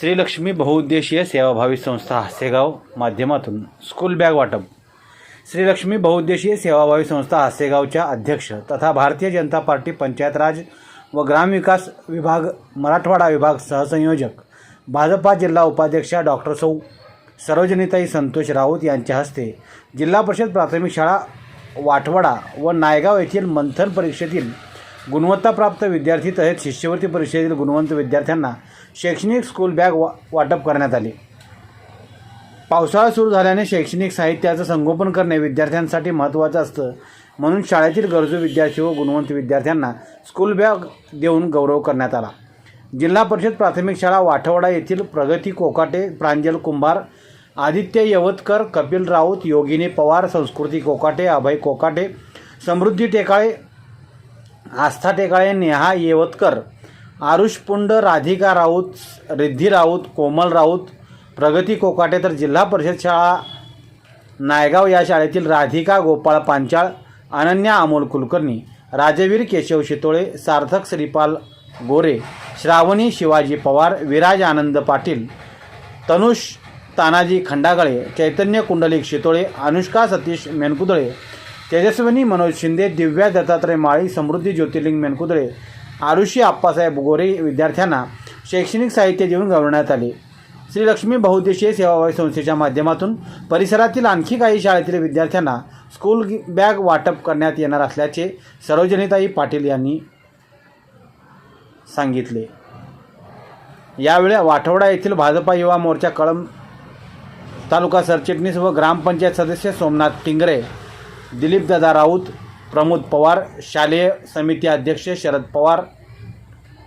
श्रीलक्ष्मी बहुउद्देशीय सेवाभावी संस्था हासेगाव माध्यमातून स्कूल बॅग वाटप. श्रीलक्ष्मी बहुउद्देशीय सेवाभावी संस्था हासेगावच्या अध्यक्ष तथा भारतीय जनता पार्टी पंचायत राज व ग्रामविकास विभाग मराठवाडा विभाग सहसंयोजक भाजपा जिल्हा उपाध्यक्षा डॉक्टर सौ. सरोजनीताई संतोष राऊत यांच्या हस्ते जिल्हा परिषद प्राथमिक शाळा वाटवाडा व नायगाव येथील मंथन परीक्षेतील गुणवत्ताप्राप्त विद्यार्थी तसेच शिष्यवृत्ती परीक्षेतील गुणवंत विद्यार्थ्यांना शैक्षणिक स्कूल बॅग वा वाटप करण्यात आले. पावसाळा सुरू झाल्याने शैक्षणिक साहित्याचं संगोपन करणे विद्यार्थ्यांसाठी महत्त्वाचं असतं. म्हणून शाळेतील गरजू विद्यार्थी व गुणवंत विद्यार्थ्यांना स्कूल बॅग देऊन गौरव करण्यात आला. जिल्हा परिषद प्राथमिक शाळा वाठवडा येथील प्रगती कोकाटे प्रांजल कुंभार आदित्य यवतकर कपिल राऊत योगिनी पवार संस्कृती कोकाटे अभय कोकाटे समृद्धी टेकाळे आस्था टेकाळे नेहा येवतकर आरुष पुंड राधिका राऊत रिद्धी राऊत कोमल राऊत प्रगती कोकाटे तर जिल्हा परिषद शाळा नायगाव या शाळेतील राधिका गोपाळ पांचाळ अनन्या अमोल कुलकर्णी राजवीर केशव शितोळे सार्थक श्रीपाल गोरे श्रावणी शिवाजी पवार विराज आनंद पाटील तनुष तानाजी खंडागळे चैतन्य कुंडलिक शितोळे अनुष्का सतीश मेनकुदळे तेजस्विनी मनोज शिंदे दिव्या दत्तात्रय माळी समृद्धी ज्योतिर्लिंग मेनकुदळे आरुषी आप्पासाहेब गोरे विद्यार्थ्यांना शैक्षणिक साहित्य देऊन गौरवण्यात आले. श्री लक्ष्मी बहुद्देशीय सेवाभावी संस्थेच्या माध्यमातून परिसरातील आणखी काही शाळेतील विद्यार्थ्यांना स्कूल बॅग वाटप करण्यात येणार असल्याचे सरोजनीताई पाटील यांनी सांगितले. यावेळी वाठवडा येथील भाजपा युवा मोर्चा कळंब तालुका सरचिटणीस व ग्रामपंचायत सदस्य सोमनाथ टिंगरे दिलीपदादा राऊत प्रमोद पवार शालेय समिती अध्यक्ष शरद पवार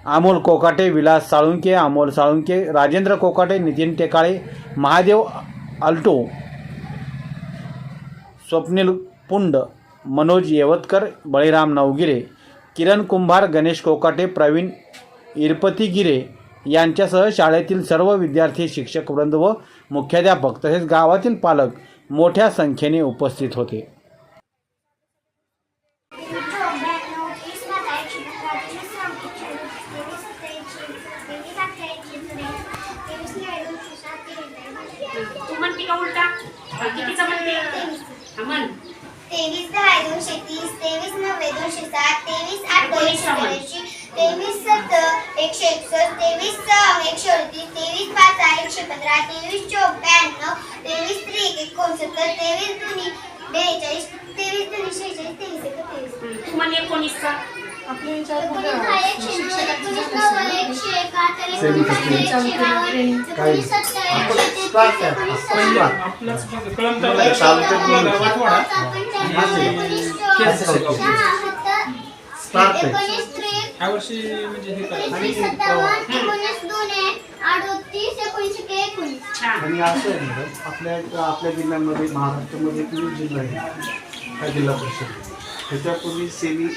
अमोल कोकाटे विलास साळुंके अमोल साळुंके राजेंद्र कोकाटे नितीन टेकाळे महादेव अल्टो स्वप्नील पुंड मनोज येवतकर बळीराम नवगिरे किरण कुंभार गणेश कोकाटे प्रवीण इरपती गिरे यांच्यासह शाळेतील सर्व विद्यार्थी शिक्षक वृंद व मुख्याध्यापक तसेच गावातील पालक मोठ्या संख्येने उपस्थित होते. का उलटा? कितीचा म्हणते हा, म्हण तेवीस दहा दोनशे तीस तेवीस नव्वे दोनशे सात तेवीस आठ दोनशे तेवीस सत्तर एकशे एकसष्ट तेवीस एकशे अडतीस तेवीस पाच एकशे पंधरा तेवीस चौक ब्याण्णव तेवीस त्रिक एकोणसत्तर तेवीस दोन्ही बेचाळीस तेवीस दोन्ही शेहेचाळीस तेवीस एक तेवीस एकोणीसचा. एकशे एकाहत्तर एकोणीस ऐंशी, एकशे बावन्न सत्तर यावर्षी म्हणजे हे आणि असं आहे मॅडम आपल्या आपल्या जिल्ह्यामध्ये महाराष्ट्रामध्ये किती जिल्हा आहे जिल्हा परिषद. त्याच्यापूर्वी सेमी